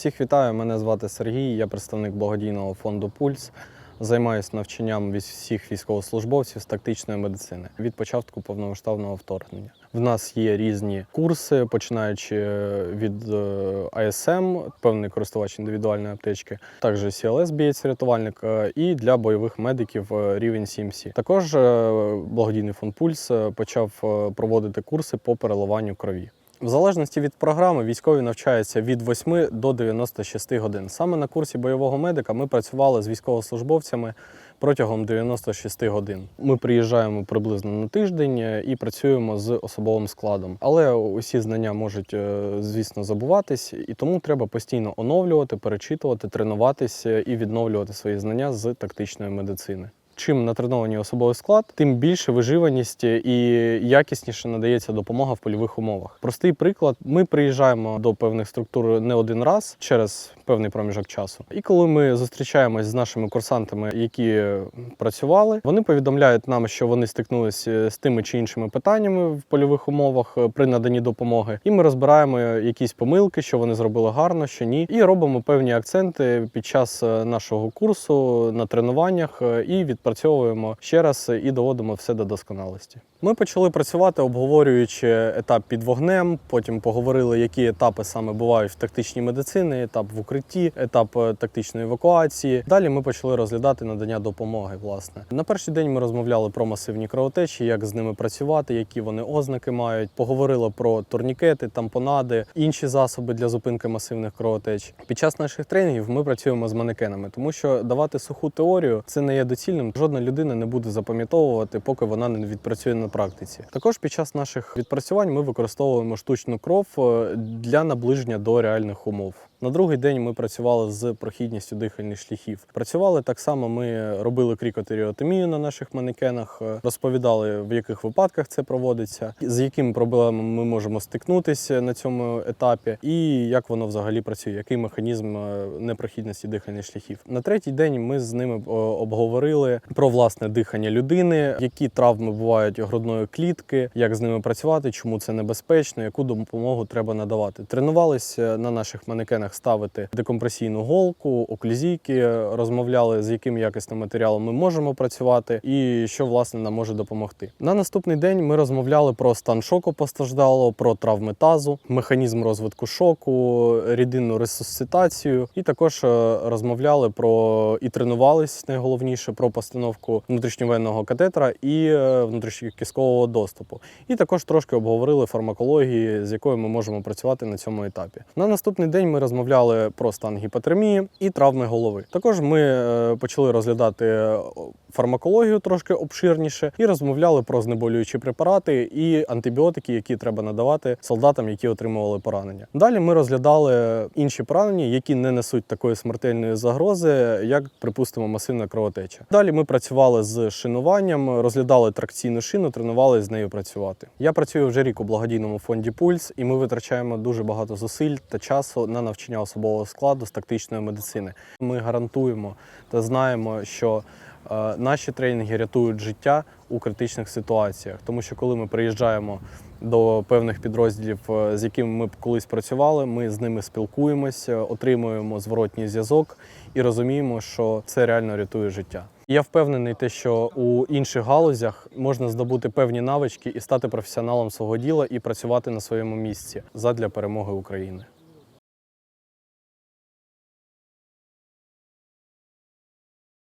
Всіх вітаю, мене звати Сергій, я представник благодійного фонду Пульс. Займаюся навчанням всіх військовослужбовців з тактичної медицини від початку повномасштабного вторгнення. В нас є різні курси, починаючи е, від е, АСМ, певний користувач індивідуальної аптечки, також CLS бієць рятувальник е, і для бойових медиків рівень 7C. Також благодійний фонд Пульс почав проводити курси по переливанню крові. В залежності від програми військові навчаються від 8 до 96 годин. Саме на курсі бойового медика ми працювали з військовослужбовцями протягом 96 годин. Ми приїжджаємо приблизно на тиждень е, і працюємо з особовим складом. Але усі знання можуть, е, звісно, забуватись, і тому треба постійно оновлювати, перечитувати, тренуватися і відновлювати свої знання з тактичної медицини. Чим натренований особовий склад, тим більше виживаність і якісніше надається допомога в польових умовах. Простий приклад: ми приїжджаємо до певних структур не один раз через певний проміжок часу. І коли ми зустрічаємось з нашими курсантами, які працювали, вони повідомляють нам, що вони стикнулися з тими чи іншими питаннями в польових умовах е, при наданні допомоги. І ми розбираємо якісь помилки, що вони зробили гарно, що ні, і робимо певні акценти під час е, нашого курсу на тренуваннях е, і відпрацьовуємо ще раз і доводимо все до досконалості. Ми почали працювати, обговорюючи етап під вогнем. Потім поговорили, які етапи саме бувають в тактичній медицині, етап в укритті, етап е, тактичної евакуації. Далі ми почали розглядати надання допомоги. Власне, на перший день ми розмовляли про масивні кровотечі, як з ними працювати, які вони ознаки мають. Поговорили про турнікети, тампонади, інші засоби для зупинки масивних кровотеч. Під час наших тренінгів ми працюємо з манекенами, тому що давати суху теорію це не є доцільним. Жодна людина не буде запам'ятовувати, поки вона не відпрацює на практиці. Також під час наших відпрацювань ми використовуємо штучну кров е, для наближення до реальних умов. На другий день ми працювали з прохідністю дихальних шляхів. Працювали так само. Ми робили крікотеріотомію на наших манекенах, е, розповідали в яких випадках це проводиться, з якими проблемами ми можемо стикнутися на цьому етапі, і як воно взагалі працює, який механізм е, непрохідності дихальних шляхів. На третій день ми з ними е, обговорили про власне дихання людини, які травми бувають грудної клітки, як з ними працювати, чому це небезпечно, яку допомогу треба надавати. Тренувалися на наших манекенах ставити декомпресійну голку, оклюзійки, розмовляли, з яким якісним матеріалом ми можемо працювати і що власне нам може допомогти. На наступний день ми розмовляли про стан шоку постраждалого, про травми тазу, механізм розвитку шоку, рідинну ресусцитацію, і також е, розмовляли про і тренувались найголовніше про постановку внутрішньовенного катетера і е, внутрішньокісткового доступу. І також трошки обговорили фармакології, з якою ми можемо працювати на цьому етапі. На наступний день ми розмовляли про стан гіпотермії і травми голови. Також ми е, почали розглядати е, фармакологію трошки обширніше і розмовляли про знеболюючі препарати і антибіотики, які треба надавати солдатам, які отримували поранення. Далі ми розглядали інші поранення, які не несуть такої смертельної загрози, як, припустимо, масивна кровотеча. Далі ми працювали з шинуванням, розглядали тракційну шину, тренувалися з нею працювати. Я працюю вже рік у благодійному фонді Пульс, і ми витрачаємо дуже багато зусиль та часу на навчання особового складу з тактичної медицини. Ми гарантуємо та знаємо, що е, наші тренінги рятують життя у критичних ситуаціях, тому що коли ми приїжджаємо до певних підрозділів, е, з якими ми колись працювали, ми з ними спілкуємося, отримуємо зворотній зв'язок і розуміємо, що це реально рятує життя. Я впевнений, те, що у інших галузях можна здобути певні навички і стати професіоналом свого діла і працювати на своєму місці задля перемоги України.